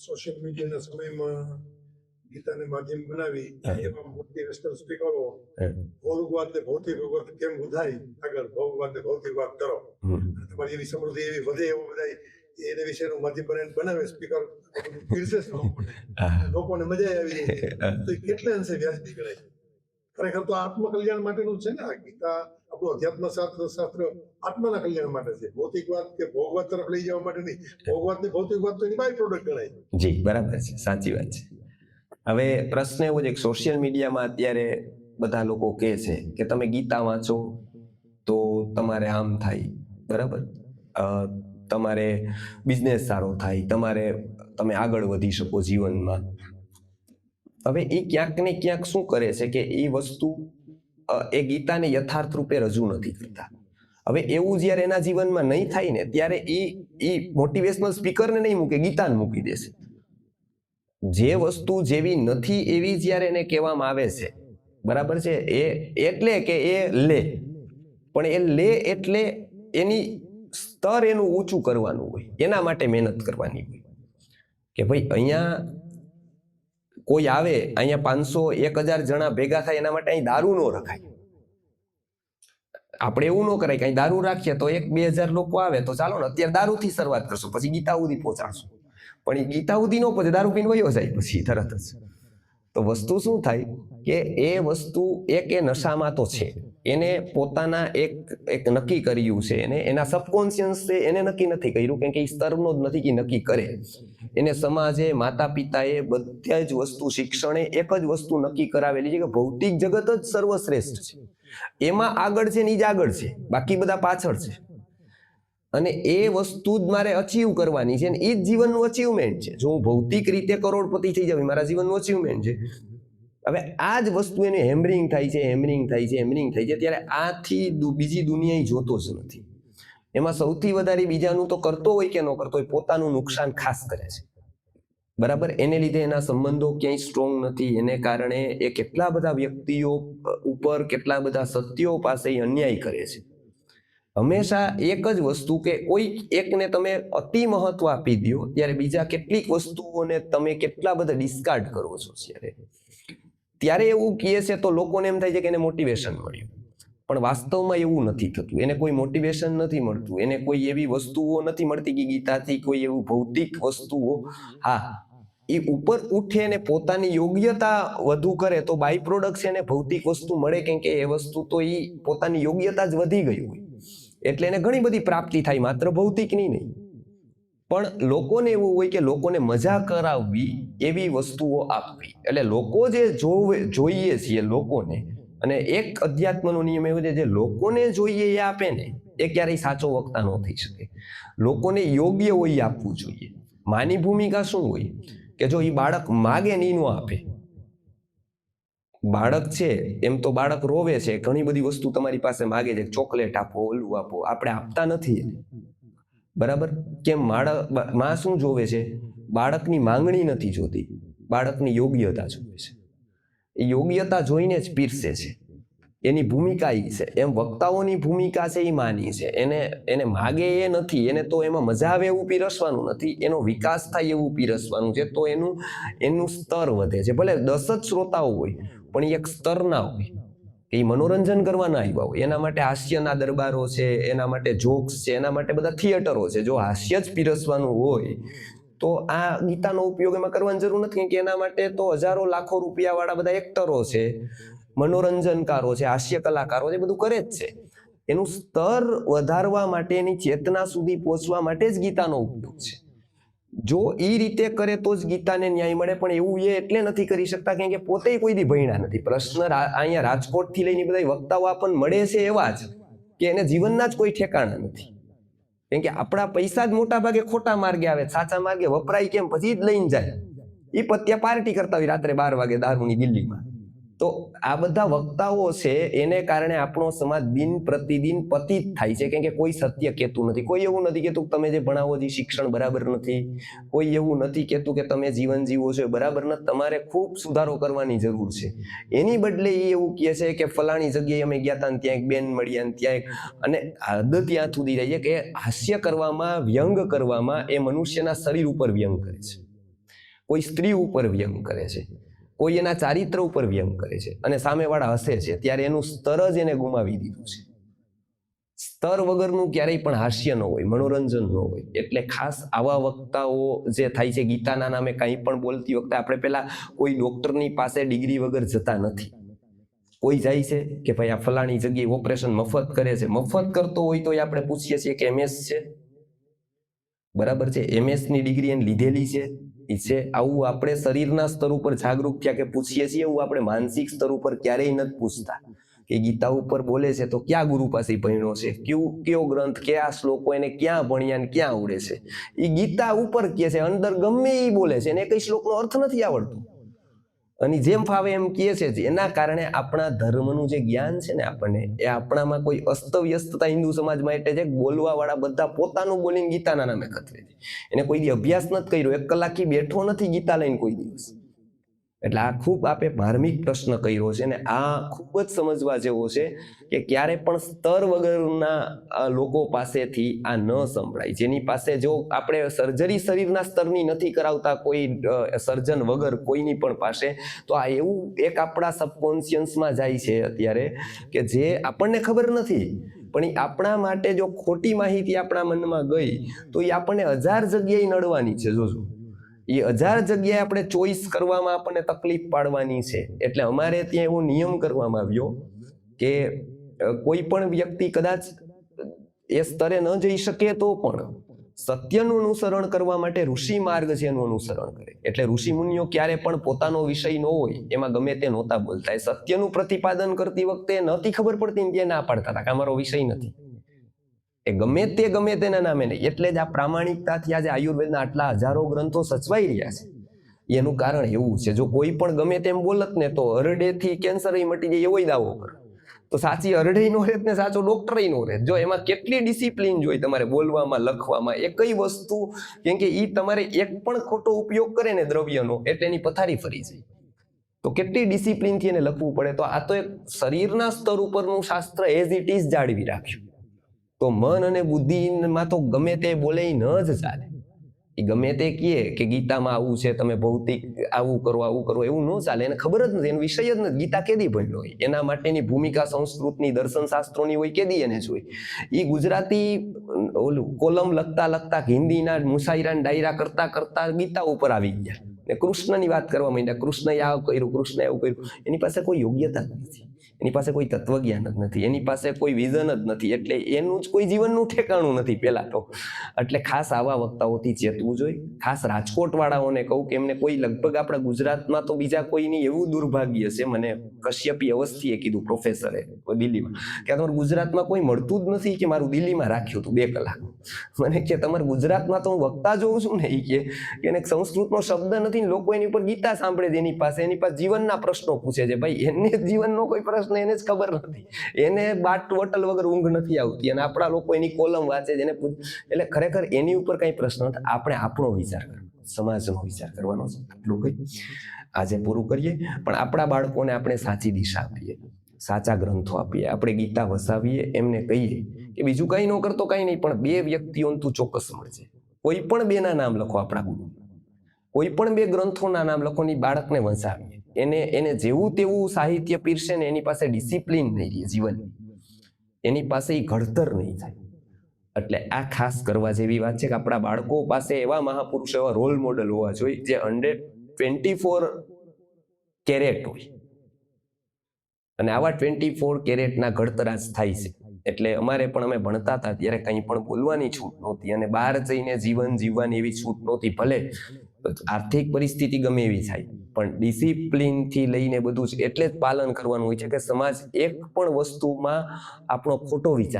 Social મીડિયાના સમયમાં ગીતાને માધ્યમ બનાવી. એમાં મોટિવેશનલ સ્પીકરો હમ. ભૌતિકવાદ ને ભૌતિકવાદ કેમ વધાય આગળ ભૌતિકવાદ ને ભૌતિકવાદ કરો તમારી એવી સમૃદ્ધિ એવી વધે એવું બધાય એને વિશેનું માધ્યમ બનાવીને બનાવે સ્પીકર પીરસે લોકોને. મજા આવી જાય. તો કેટલા અંશે વ્યાજબી ગણાય ખરેખર તો આત્મકલ્યાણ માટેનું છે ને આ ગીતા. આપણું અધ્યાત્મ શાસ્ત્ર શાસ્ત્ર આત્માના કલ્યાણ માટે છે. ભૌતિકવાદ કે ભોગવાદ તરફ લઈ જવા માટે નહીં. ભોગવાદ ને ભૌતિકવાદ તો એની બાય પ્રોડક્ટ ગણાય જી, બરાબર છે. સાચી વાત છે. હવે પ્રશ્ન એવો છે કે સોશિયલ મીડિયામાં અત્યારે બધા લોકો કહે છે કે તમે ગીતા વાંચો તો તમારે આમ થાય. બરાબર? તમારે બિઝનેસ સારો થાય. તમારે, તમે આગળ વધી શકો જીવનમાં. હવે એ ક્યાંક ને ક્યાંક શું કરે છે કે એ વસ્તુ એ ગીતાને યથાર્થ રૂપે રજૂ નથી કરતા. હવે એવું જ્યારે એના જીવનમાં નહીં થાય ને, ત્યારે એ એ મોટિવેશનલ સ્પીકરને નહીં મૂકે, ગીતાને મૂકી દેશે જે વસ્તુ જેવી નથી એવી જ્યારે એને કહેવામાં આવે છે, બરાબર છે? એ એટલે કે એ લે. પણ એ લે એટલે એની સ્તર એનું ઊંચું કરવાનું હોય, એના માટે મહેનત કરવાની હોય. કે ભાઈ અહીંયા કોઈ આવે, અહીંયા પાંચસો એક હજાર જણા ભેગા થાય, એના માટે અહીં દારૂ ન રખાય. આપણે એવું ન કરાય કે દારૂ રાખીએ તો એક બે હજાર લોકો આવે, તો ચાલો ને, અત્યારે દારૂથી શરૂઆત કરશું, પછી ગીતા સુધી પહોંચાડશું. પણ એ ગીતા સુધી ન પહોંચે, દારૂ પીને વયો જાય પછી તરત જ. તો વસ્તુ શું થાય? કે એ વસ્તુ એક એ નશામાં તો છે. એને પોતાના એક એક નક્કી કર્યું છે. એને એના સબકોન્શિયન્સ છે એને નક્કી નથી કર્યું, કેમ કે એ સ્તરનો જ નથી કે નક્કી કરે. એને સમાજે માતા પિતાએ બધા જ વસ્તુ શિક્ષણે એક જ વસ્તુ નક્કી કરાવેલી છે કે ભૌતિક જગત જ સર્વશ્રેષ્ઠ છે. એમાં આગળ છે ને જ આગળ છે. બાકી બધા પાછળ છે. અને એ વસ્તુ જ મારે અચીવ કરવાની છે અને એ જ જીવનનું અચીવમેન્ટ છે. જો હું ભૌતિક રીતે કરોડપતિ થઈ જાઉં મારા જીવનનું અચીવમેન્ટ છે. હવે આ જ વસ્તુ એને હેમરિંગ થાય છે હેમરિંગ થાય છે હેમરિંગ થાય છે. ત્યારે આથી બીજી દુનિયા જોતો જ નથી. એમાં સૌથી વધારે બીજાનું તો કરતો હોય કે ન કરતો હોય પોતાનું નુકસાન ખાસ કરે છે. બરાબર? એને લીધે એના સંબંધો ક્યાંય સ્ટ્રોંગ નથી. એને કારણે એ કેટલા બધા વ્યક્તિઓ ઉપર કેટલા બધા સત્યો પાસે અન્યાય કરે છે. હંમેશા એક જ વસ્તુ કે કોઈ એકને તમે અતિ મહત્વ આપી દો ત્યારે બીજા કેટલીક વસ્તુઓને તમે કેટલા બધા ડિસ્કાર્ડ કરો છો ત્યારે. ત્યારે એવું કહે છે તો લોકોને એમ થાય છે કે એને મોટિવેશન મળ્યું. પણ વાસ્તવમાં એવું નથી થતું. એને કોઈ મોટિવેશન નથી મળતું. એને કોઈ એવી વસ્તુઓ નથી મળતી કે ગીતાથી કોઈ એવું ભૌતિક વસ્તુઓ. હા. એ ઉપર ઉઠે ને પોતાની યોગ્યતા વધુ કરે તો બાય પ્રોડક્ટ એને ભૌતિક વસ્તુ મળે કેમ કે એ વસ્તુ તો એ પોતાની યોગ્યતા જ વધી ગઈ હોય. એટલે એને ઘણી બધી પ્રાપ્તિ થાય. માત્ર ભૌતિકની નહીં. પણ લોકોને એવું હોય કે લોકોને મજા કરાવવી એવી વસ્તુઓ આપવી. એટલે લોકો જે જોવે જોઈએ છીએ લોકોને અને એક અધ્યાત્મનો નિયમ એવો છે જે લોકોને જોઈએ એ આપે ને એ ક્યારેય સાચો વક્તા ન થઈ શકે. લોકોને યોગ્ય હોય એ આપવું જોઈએ. માની ભૂમિકા શું હોય? કે જો એ બાળક માગે ને ઈ ન આપે. બાળક છે એમ તો બાળક રોવે છે ઘણી બધી વસ્તુ તમારી પાસે માગે છે ચોકલેટ આપો ઓલું આપો આપણે આપતા નથી એને. બરાબર? કેમ માળા, માં શું જોવે છે? બાળકની માંગણી નથી જોતી. બાળકની યોગ્યતા જોવે છે. એ યોગ્યતા જોઈને જ પીરસે છે. એની ભૂમિકા એ છે. એમ વક્તાઓની ભૂમિકા છે એ માની છે. એને એને માગે એ નથી. એને તો એમાં મજા આવે એવું પીરસવાનું નથી. એનો વિકાસ થાય એવું પીરસવાનું છે. તો એનું એનું સ્તર વધે છે. ભલે દસ જ શ્રોતાઓ હોય, પણ એક સ્તરના હોય. કે એ મનોરંજન કરવાના આવ્યા હોય. એના માટે હાસ્યના દરબારો છે, એના માટે જોક્સ છે, એના માટે બધા થિયેટરો છે. જો હાસ્ય જ પીરસવાનું હોય, તો આ ગીતાનો ઉપયોગ એમાં કરવાની જરૂર નથી કે એના માટે તો હજારો લાખો રૂપિયાવાળા બધા એક્ટરો છે, મનોરંજનકારો છે, હાસ્ય કલાકારો છે બધું કરે જ છે. એનું સ્તર વધારવા માટે એની ચેતના સુધી પહોંચવા માટે જ ગીતાનો ઉપયોગ છે. જો એ રીતે કરે તો જ ગીતાને ન્યાય મળે, પણ એવું એ એટલે નથી કરી શકતા કેમ કે પોતે કોઈ દી ભણ્યા નથી. પ્રશ્ન અહીંયા રાજકોટથી લઈને બધા વક્તાઓ આપણને મળે છે એવા જ કે એને જીવનના જ કોઈ ઠેકાણા નથી. કેમ કે આપણા પૈસા જ મોટા ભાગે ખોટા માર્ગે આવે, સાચા માર્ગે વપરાય કેમ પછી જ લઈને જાય. એ પત્યા પાર્ટી કરતા હોય રાત્રે બાર વાગે દારૂની દિલ્હીમાં તો આ બધા વક્તાઓ છે, એને કારણે આપણો સમાજ દિન પ્રતિદિન પતિત થાય છે. કેમ કે કોઈ સત્ય કહેતું નથી. કોઈ એવું નથી કહેતું તમે જે ભણાવો છો શિક્ષણ બરાબર નથી. કોઈ એવું નથી કહેતું કે તમે જીવન જીવો છો બરાબર નથી. તમારે ખૂબ સુધારો કરવાની જરૂર છે. એની બદલે એ એવું કહે છે કે ફલાણી જગ્યાએ અમે ગયા હતા ને ત્યાં એક બેન મળ્યા ને ત્યાં એક અને હદ ત્યાં સુધી રહી છે કે હાસ્ય કરવામાં, વ્યંગ કરવામાં એ મનુષ્યના શરીર ઉપર વ્યંગ કરે છે. કોઈ સ્ત્રી ઉપર વ્યંગ કરે છે. કોઈ એના ચારિત્ર ઉપર વ્યંગ કરે છે અને સામેવાળા હસે છે, ત્યારે એનું સ્તર જ એને ગુમાવી દીધું છે. સ્તર વગરનું ક્યારેય પણ હાસ્ય ન હોય, મનોરંજન ન હોય. એટલે ખાસ આવા વક્તાઓ જે થાય છે, ગીતાના નામે કંઈ પણ બોલતી વખતે આપણે પહેલાં કોઈ ડૉક્ટરની પાસે ડિગ્રી વગર જતા નથી. કોઈ જાય છે કે ભાઈ આ ફલાણી જગ્યાએ ઓપરેશન મફત કરે છે, મફત કરતો હોય તો આપણે પૂછીએ છીએ કે એમએસ છે? બરાબર છે એમએસની ડિગ્રી એને લીધેલી છે? છે, આવું આપણે શરીરના સ્તર ઉપર જાગૃત થયા કે પૂછીએ છીએ, એવું આપણે માનસિક સ્તર ઉપર ક્યારેય નથી પૂછતા. કે ગીતા ઉપર બોલે છે, તો ક્યાં ગુરુ પાસે ભણ્યો છે? કયું, કયો ગ્રંથ, કયા શ્લોકો એને ક્યાં ભણ્યા ને ક્યાં આવડે છે? એ ગીતા ઉપર કે છે, અંદર ગમે એ બોલે છે, એને કઈ શ્લોકનો અર્થ નથી આવડતું. અને જેમ ફાવે એમ કહે છે. એના કારણે આપણા ધર્મનું જે જ્ઞાન છે ને આપણને, એ આપણામાં કોઈ અસ્તવ્યસ્તતા હિન્દુ સમાજ માટે છે બોલવા વાળા બધા પોતાનું બોલીને ગીતાના નામે ખતરે છે. એને કોઈ અભ્યાસ નથી કર્યો. એક કલાકથી બેઠો નથી ગીતા લઈને કોઈ દિવસ. એટલે આ ખૂબ આપે ધાર્મિક પ્રશ્ન કર્યો છે ને આ ખૂબ જ સમજવા જેવો છે કે ક્યારે પણ સ્તર વગરના લોકો પાસેથી આ ન સંભળાય. જેની પાસે જો આપણે સર્જરી શરીરના સ્તરની નથી કરાવતા કોઈ સર્જન વગર કોઈની પણ પાસે, તો આ એવું એક આપણા સબકોન્શિયન્સમાં જાય છે અત્યારે કે જે આપણને ખબર નથી. પણ એ આપણા માટે જો ખોટી માહિતી આપણા મનમાં ગઈ, તો એ આપણને હજાર જગ્યાએ નડવાની છે. જોજો. એ હજાર જગ્યાએ આપણે ચોઈસ કરવામાં આપણને તકલીફ પાડવાની છે. એટલે અમારે ત્યાં એવો નિયમ કરવામાં આવ્યો કે કોઈ પણ વ્યક્તિ કદાચ એ સ્તરે ન જઈ શકે તો પણ સત્યનું અનુસરણ કરવા માટે ઋષિ માર્ગ છે એનું અનુસરણ કરે. એટલે ઋષિ મુનિઓ ક્યારે પણ પોતાનો વિષય ન હોય, એમાં ગમે તે નહોતા બોલતા. એ સત્યનું પ્રતિપાદન કરતી વખતે નહોતી ખબર પડતી ત્યાં ના પાડતા હતા, કે અમારો વિષય નથી. એ ગમે તે ગમે તેના નામે નહીં. એટલે જ આ પ્રામાણિકતાથી આજે આયુર્વેદના આટલા હજારો ગ્રંથો સચવાઈ રહ્યા છે. એનું કારણ એવું છે, જો કોઈ પણ ગમે તેમ બોલત ને તો હરડેથી કેન્સર મટી જાય એવો દાવો કરે. તો સાચી હરડે નો રહેત ને સાચો ડોક્ટર નો રહેત જો એમાં કેટલી ડિસિપ્લિન જોઈએ તમારે બોલવામાં, લખવામાં, એ કઈ વસ્તુ? કેમ કે એ તમારે એક પણ ખોટો ઉપયોગ કરે ને દ્રવ્યનો, એટલે એની પથારી ફરી જાય. તો કેટલી ડિસિપ્લિનથી એને લખવું પડે? તો આ તો એક શરીરના સ્તર ઉપરનું શાસ્ત્ર એઝ ઇટ ઇઝ જાળવી રાખ્યું. તો મન અને બુદ્ધિમાં તો ગમે તે બોલે ન જ ચાલે. એ ગમે તે કહે કે ગીતામાં આવું છે, તમે ભૌતિક આવું કરો આવું કરો, એવું ન ચાલે. એને ખબર જ નથી, એનો વિષય જ નથી. ગીતા કેદી ભણ્યો હોય? એના માટેની ભૂમિકા સંસ્કૃતની, દર્શન શાસ્ત્રોની હોય, કેદી એને જોઈ એ ગુજરાતી, ઓલું, કોલમ લખતા લખતા, હિન્દીના મુસાયરા ડાયરા કરતા કરતા ગીતા ઉપર આવી ગયા. ને કૃષ્ણની વાત કરવા માંડ્યા. કૃષ્ણએ આવું કર્યું, કૃષ્ણએ આવું કર્યું. એની પાસે કોઈ યોગ્યતા નથી. એની પાસે કોઈ તત્વજ્ઞાન જ નથી, એની પાસે કોઈ વિઝન જ નથી, એટલે એનું જ કોઈ જીવનનું ઠેકાણું નથી પહેલાં તો. એટલે ખાસ આવા વક્તાઓથી ચેતવું જોઈએ. ખાસ રાજકોટવાળાઓને કહું કે એમને કોઈ લગભગ આપણા ગુજરાતમાં તો બીજા કોઈની એવું દુર્ભાગ્ય છે, મને કશ્યપી અવસ્થીએ કીધું પ્રોફેસરે દિલ્હીમાં, કે તમારે ગુજરાતમાં કોઈ મળતું જ નથી કે મારું દિલ્હીમાં રાખ્યું હતું બે કલાક. મને કે તમારે ગુજરાતમાં તો હું વક્તા જોઉં છું ને, એ કે એને સંસ્કૃતનો શબ્દ નથી લોકો એની ઉપર ગીતા સાંભળે છે એની પાસે એની પાસે જીવનના પ્રશ્નો પૂછે છે. ભાઈ, એને જીવનનો કોઈ પ્રશ્ન એને જ ખબર નથી. એને બાટ ટોટલ વગર ઊંઘ નથી આવતી અને આપણા લોકો એની કોલમ વાંચે છે એટલે ખરેખર એની ઉપર કઈ પ્રશ્ન નથી. આપણે આપણો વિચાર કરવાનો સમાજનો વિચાર કરવાનો છે. આટલું કઈ આજે પૂરું કરીએ. પણ આપણા બાળકોને આપણે સાચી દિશા આપીએ. સાચા ગ્રંથો આપીએ. આપણે ગીતા વસાવીએ, એમને કહીએ કે બીજું કંઈ ન કરતો કંઈ નહીં, પણ બે વ્યક્તિઓને તું ચોક્કસ મળશે કોઈ પણ બેના નામ લખો આપણા ગુરુ કોઈ પણ બે ગ્રંથોના નામ લખો ની બાળકને વંચાવીએ એને એને જેવું તેવું સાહિત્ય પીરશે ને એની પાસે ડિસિપ્લિન નહીં રહે જીવનની એની પાસે એ ઘડતર નહીં થાય. એટલે આ ખાસ કરવા જેવી વાત છે કે આપણા બાળકો પાસે એવા મહાપુરુષ, એવા રોલ મોડલ હોવા જોઈએ જે હંડ્રેડ ટ્વેન્ટી ફોર કેરેટ હોય. અને આવા ટ્વેન્ટી ફોર કેરેટના ઘડતર આજ થાય છે. એટલે અમારે પણ અમે ભણતા હતા, ત્યારે કંઈ પણ બોલવાની છૂટ નહોતી અને બહાર જઈને જીવન જીવવાની એવી છૂટ નહોતી, ભલે આર્થિક પરિસ્થિતિ ગમે એવી થાય, પણ ડિસિપ્લિનથી લઈને બધું જ એટલે જ પાલન કરવાનું હોય છે કે સમાજ એક પણ વસ્તુમાં આપણો ખોટો વિચાર